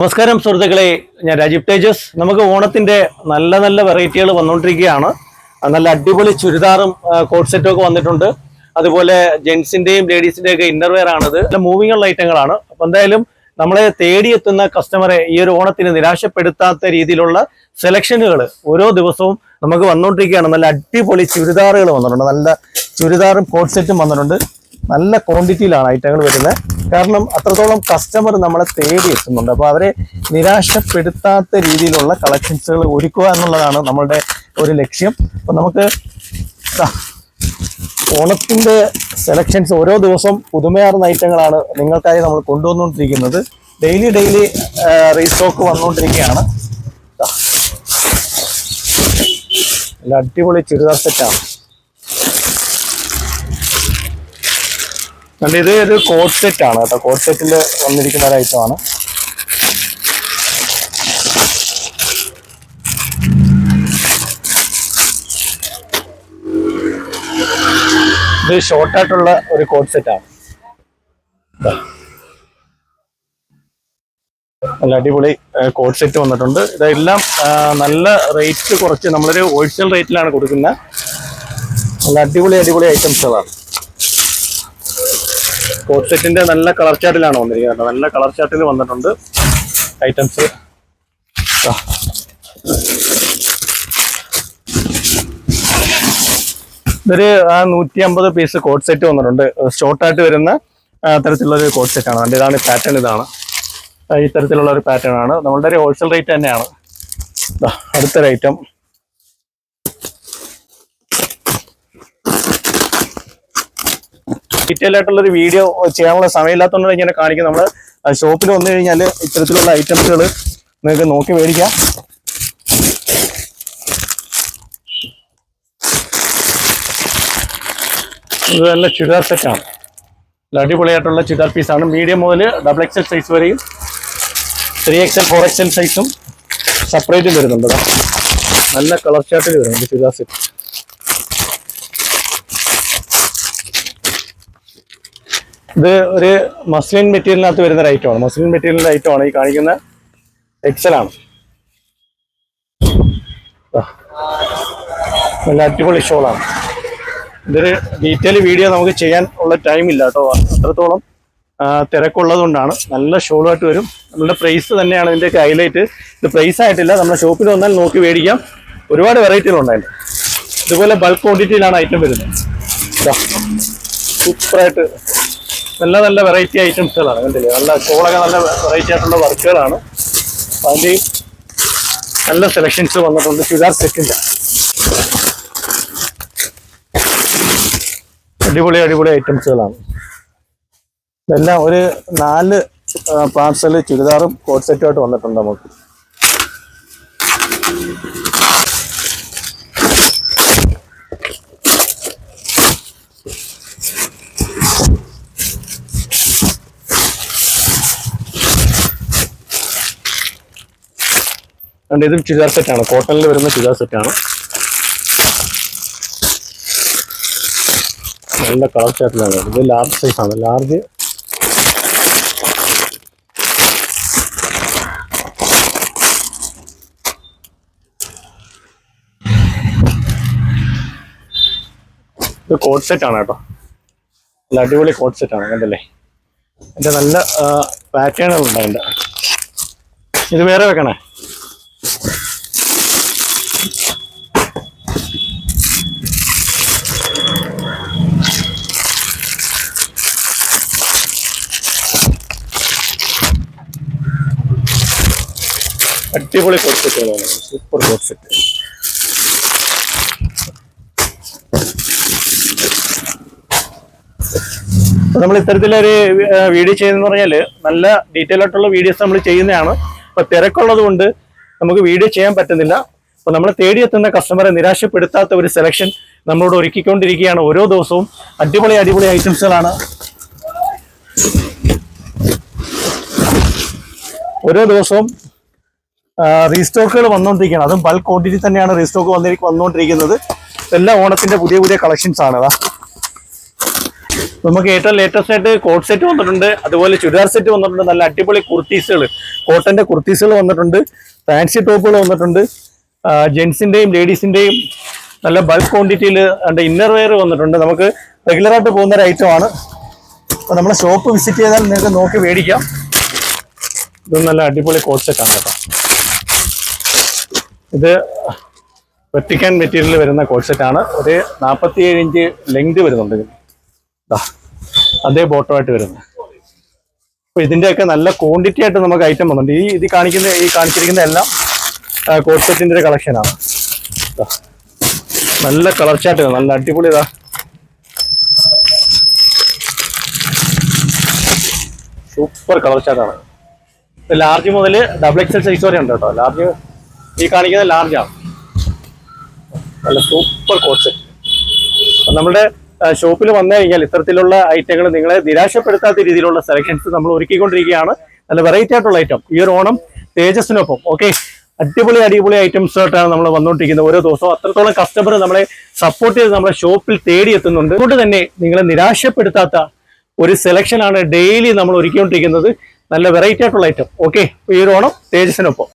നമസ്കാരം സുഹൃത്തുക്കളെ. ഞാൻ രാജീവ് തേജസ്. നമുക്ക് ഓണത്തിന്റെ നല്ല നല്ല വെറൈറ്റികൾ വന്നുകൊണ്ടിരിക്കുകയാണ് നല്ല അടിപൊളി ചുരിദാറും കോട്ട് സെറ്റും ഒക്കെ വന്നിട്ടുണ്ട്. അതുപോലെ ജെന്റ്സിന്റെയും ലേഡീസിന്റെയും ഒക്കെ ഇന്നർവെയർ ആണിത്. നല്ല മൂവിംഗ് ഉള്ള ഐറ്റങ്ങളാണ് അപ്പൊ എന്തായാലും നമ്മളെ തേടിയെത്തുന്ന കസ്റ്റമറെ ഈ ഒരു ഓണത്തിന് നിരാശപ്പെടുത്താത്ത രീതിയിലുള്ള സെലക്ഷനുകൾ ഓരോ ദിവസവും നമുക്ക് വന്നുകൊണ്ടിരിക്കുകയാണ് നല്ല അടിപൊളി ചുരിദാറുകൾ വന്നിട്ടുണ്ട്. നല്ല ചുരിദാറും കോട്ട് സെറ്റും വന്നിട്ടുണ്ട്. നല്ല ക്വാണ്ടിറ്റിയിലാണ് ഐറ്റങ്ങൾ വരുന്നത്. കാരണം അത്രത്തോളം കസ്റ്റമർ നമ്മളെ തേടി എത്തുന്നുണ്ട്. അപ്പോൾ അവരെ നിരാശപ്പെടുത്താത്ത രീതിയിലുള്ള കളക്ഷൻസുകൾ ഒരുക്കുക എന്നുള്ളതാണ് നമ്മളുടെ ഒരു ലക്ഷ്യം. അപ്പോൾ നമുക്ക് ഓണത്തിന്റെ സെലക്ഷൻസ് ഓരോ ദിവസവും പുതുമയാർന്ന ഐറ്റങ്ങളാണ് നിങ്ങൾക്കായി നമ്മൾ കൊണ്ടുവന്നുകൊണ്ടിരിക്കുന്നത്. ഡെയിലി ഡെയിലി റീസ്റ്റോക്ക് വന്നുകൊണ്ടിരിക്കുകയാണ്. നല്ല അടിപൊളി ചുരിദാർ സെറ്റാണ് കണ്ട് ഇത് ഒരു കോട്ട് സെറ്റ് ആണ് കേട്ടോ. കോട്ട് സെറ്റിൽ വന്നിരിക്കുന്ന ഒരു ഐറ്റം ആണ്. ഇത് ഷോർട്ടായിട്ടുള്ള ഒരു കോട്ട് സെറ്റ് ആണ്. നല്ല അടിപൊളി കോട്ട് സെറ്റ് വന്നിട്ടുണ്ട്. ഇതെല്ലാം നല്ല റേറ്റ് കുറച്ച് നമ്മളൊരു ഹോൾസെയിൽ റേറ്റിലാണ് കൊടുക്കുന്നത്. നല്ല അടിപൊളി അടിപൊളി ഐറ്റംസ് ഐറ്റംസുകളാണ് കോട്ട് സെറ്റിന്റെ നല്ല കളർ ചാർട്ടിലാണ് വന്നിരിക്കുന്നത് നല്ല കളർ ചാർട്ടിൽ വന്നിട്ടുണ്ട്. ഐറ്റംസ് ഇതൊരു നൂറ്റി അമ്പത് പീസ് കോട്ട് സെറ്റ് വന്നിട്ടുണ്ട്. ഷോർട്ടായിട്ട് വരുന്ന തരത്തിലുള്ള ഒരു കോട്ട് സെറ്റ് ആണ്. അതിന്റെ ഇതാണ്. പാറ്റേൺ ഇതാണ് ഈ തരത്തിലുള്ള ഒരു പാറ്റേൺ ആണ്. നമ്മളുടെ ഒരു ഹോൾസെയിൽ റേറ്റ് തന്നെയാണ്. അടുത്തൊരു ഐറ്റം ഡീറ്റെയിൽ ആയിട്ടുള്ള ഒരു വീഡിയോ ചെയ്യാനുള്ള സമയമില്ലാത്തതുകൊണ്ട് ഇങ്ങനെ കാണിക്കും. നമ്മൾ ഷോപ്പിൽ വന്നു കഴിഞ്ഞാൽ ഇത്തരത്തിലുള്ള ഐറ്റംസുകൾ നിങ്ങൾക്ക് നോക്കി മേടിക്കാം. ഇത് നല്ല ചുരിദാർ സെറ്റാണ് അടിപൊളിയായിട്ടുള്ള ചുരിദാർ പീസാണ് മീഡിയം മുതൽ ഡബിൾ എക്സൽ സൈസ് വരെയും ത്രീ എക്സൽ ഫോർ എക്സൽ സൈസും സെപ്പറേറ്റും വരുന്നുണ്ട്. നല്ല കളർ ചാർട്ടിൽ വരുന്നുണ്ട് ചുരിദാർ സെറ്റ് ഇത് ഒരു മസ്ലിൻ മെറ്റീരിയലിനകത്ത് വരുന്ന ഐറ്റമാണ് മസ്ലിൻ മെറ്റീരിയൽ ഐറ്റമാണ് ഈ കാണിക്കുന്ന ദാ. നല്ല അടിപൊളി ഷോളാണ് ഇതൊരു ഡീറ്റെയിൽ വീഡിയോ നമുക്ക് ചെയ്യാൻ ഉള്ള ടൈം ഇല്ല കേട്ടോ. അത്രത്തോളം തിരക്കുള്ളതുകൊണ്ടാണ്. തിരക്കുള്ളത് കൊണ്ടാണ് നല്ല ഷോളായിട്ട് വരും. നമ്മുടെ പ്രൈസ് തന്നെയാണ് ഇതിന്റെയൊക്കെ ഹൈലൈറ്റ് ഇത് പ്രൈസ് ആയിട്ടില്ല. നമ്മുടെ ഷോപ്പിൽ വന്നാൽ നോക്കി മേടിക്കാം. ഒരുപാട് വെറൈറ്റികളുണ്ട് അതിന്റെ ഇതുപോലെ ബൾക്ക് ക്വാണ്ടിറ്റിയിലാണ് ഐറ്റം വരുന്നത്. സൂപ്പറായിട്ട് നല്ല നല്ല വെറൈറ്റി ഐറ്റംസുകളാണ് കണ്ടില്ലേ? നല്ല ഷോളൊക്കെ നല്ല വെറൈറ്റി ആയിട്ടുള്ള വർക്കുകളാണ് അതിന്റെയും നല്ല സെലക്ഷൻസ് വന്നിട്ടുണ്ട് ചുരിദാർ സെറ്റിന്റെ അടിപൊളി അടിപൊളി ഐറ്റംസുകളാണ് ഇതെല്ലാം ഒരു നാല് പാർസൽ ചുരിദാറും കോട്ട് സെറ്റുമായിട്ട് വന്നിട്ടുണ്ട് നമുക്ക്. അതുകൊണ്ട് ഇതും ചുരിദാർ സെറ്റാണ് കോട്ടണിൽ വരുന്ന ചുരിദാർ സെറ്റാണ് നല്ല കളർ ചാറ്റിലാണ് ഇത് ലാർജ് സൈസ് ആണ്. ലാർജ് ഇത് കോട്ട് സെറ്റാണ് കേട്ടോ. നല്ല അടിപൊളി കോട്ട് സെറ്റാണ് കണ്ടല്ലേ? എന്റെ നല്ല പാറ്റേണുകളുണ്ട് അതിന്റെ ഇത് വേറെ വെക്കണേ? അടിപൊളി കോട്ട് സെറ്റുകളാണ് സൂപ്പർ കോട്ട് സെറ്റ് നമ്മൾ ഇത്തരത്തിലൊരു വീഡിയോ ചെയ്യുന്നതെന്ന് പറഞ്ഞാൽ നല്ല ഡീറ്റെയിൽ ആയിട്ടുള്ള വീഡിയോസ് നമ്മൾ ചെയ്യുന്നതാണ്. അപ്പൊ തിരക്കുള്ളത് കൊണ്ട് നമുക്ക് വീഡിയോ ചെയ്യാൻ പറ്റുന്നില്ല. അപ്പോൾ നമ്മൾ തേടിയെത്തുന്ന കസ്റ്റമറെ നിരാശപ്പെടുത്താത്ത ഒരു സെലക്ഷൻ നമ്മളോട് ഒരുക്കിക്കൊണ്ടിരിക്കുകയാണ്. ഓരോ ദിവസവും അടിപൊളി അടിപൊളി ഐറ്റംസുകളാണ് ഓരോ ദിവസവും റീസ്റ്റോക്കുകൾ വന്നുകൊണ്ടിരിക്കുകയാണ് അതും ബൾക്ക് ക്വാണ്ടിറ്റി തന്നെയാണ് റീസ്റ്റോക്ക് വന്നിരിക്കുന്നത് വന്നുകൊണ്ടിരിക്കുന്നത് എല്ലാം ഓണത്തിന്റെ പുതിയ പുതിയ കളക്ഷൻസ് ആണ്. അതാ. നമുക്ക് ഏറ്റവും ലേറ്റസ്റ്റ് ആയിട്ട് കോട്ട് സെറ്റ് വന്നിട്ടുണ്ട്. അതുപോലെ ചുരിദാർ സെറ്റ് വന്നിട്ടുണ്ട്. നല്ല അടിപൊളി കുർത്തീസുകൾ കോട്ടന്റെ കുർത്തീസുകൾ വന്നിട്ടുണ്ട്. ഫാൻസി ടോപ്പുകൾ വന്നിട്ടുണ്ട്. ജെൻസിന്റെയും ലേഡീസിന്റെയും നല്ല ബൾക്ക് ക്വാണ്ടിറ്റിയിൽ അതിന്റെ ഇന്നർ വെയർ വന്നിട്ടുണ്ട്. നമുക്ക് റെഗുലർ ആയിട്ട് പോകുന്ന ഒരു ഐറ്റം ആണ്. അപ്പൊ നമ്മളെ ഷോപ്പ് വിസിറ്റ് ചെയ്താൽ നിങ്ങൾക്ക് നോക്കി മേടിക്കാം. ഇത് നല്ല അടിപൊളി കോട്ട് സെറ്റാണ് കേട്ടോ. ഇത് വെട്ടിക്കാൻ മെറ്റീരിയൽ വരുന്ന കോട്ട് സെറ്റ് ആണ്. ഒരു നാൽപ്പത്തിയേഴ് ഇഞ്ച് ലെങ്ത് വരുന്നുണ്ട് ഇതിന്. അതേ ബോട്ടമായിട്ട് വരുന്നത് അപ്പൊ ഇതിന്റെയൊക്കെ നല്ല ക്വാണ്ടിറ്റി ആയിട്ട് നമുക്ക് ഐറ്റം വന്നിട്ടുണ്ട്. ഈ ഇത് കാണിക്കുന്ന ഈ കാണിച്ചിരിക്കുന്ന എല്ലാം കോട്ട് ഒരു കളക്ഷനാണ് നല്ല കളർ നല്ല അടിപൊളി ഇതാ. സൂപ്പർ കളർ ലാർജ് മുതൽ ഡബിൾ എക്സൽ സൈസ് വരെ ഉണ്ട് കേട്ടോ. ലാർജ് ഈ കാണിക്കുന്നത് ലാർജാണ് നല്ല സൂപ്പർ കോട്ട് നമ്മുടെ ഷോപ്പിൽ വന്നു കഴിഞ്ഞാൽ ഇത്തരത്തിലുള്ള ഐറ്റങ്ങൾ നിങ്ങളെ നിരാശപ്പെടുത്താത്ത രീതിയിലുള്ള സെലക്ഷൻസ് നമ്മൾ ഒരുക്കിക്കൊണ്ടിരിക്കുകയാണ്. നല്ല വെറൈറ്റി ആയിട്ടുള്ള ഐറ്റം ഈ ഒരു ഓണം തേജസ്സിനൊപ്പം ഓക്കെ അടിപൊളി അടിപൊളി ഐറ്റംസ് ആയിട്ടാണ് നമ്മൾ വന്നുകൊണ്ടിരിക്കുന്നത്. ഓരോ ദിവസവും അത്രത്തോളം കസ്റ്റമർ നമ്മളെ സപ്പോർട്ട് ചെയ്ത് നമ്മുടെ ഷോപ്പിൽ തേടി എത്തുന്നുണ്ട്. അതുകൊണ്ട് തന്നെ നിങ്ങളെ നിരാശപ്പെടുത്താത്ത ഒരു സെലക്ഷനാണ് ഡെയിലി നമ്മൾ ഒരുക്കിക്കൊണ്ടിരിക്കുന്നത്. നല്ല വെറൈറ്റി ആയിട്ടുള്ള ഐറ്റം ഓക്കെ ഈ ഒരു ഓണം തേജസ്സിനൊപ്പം.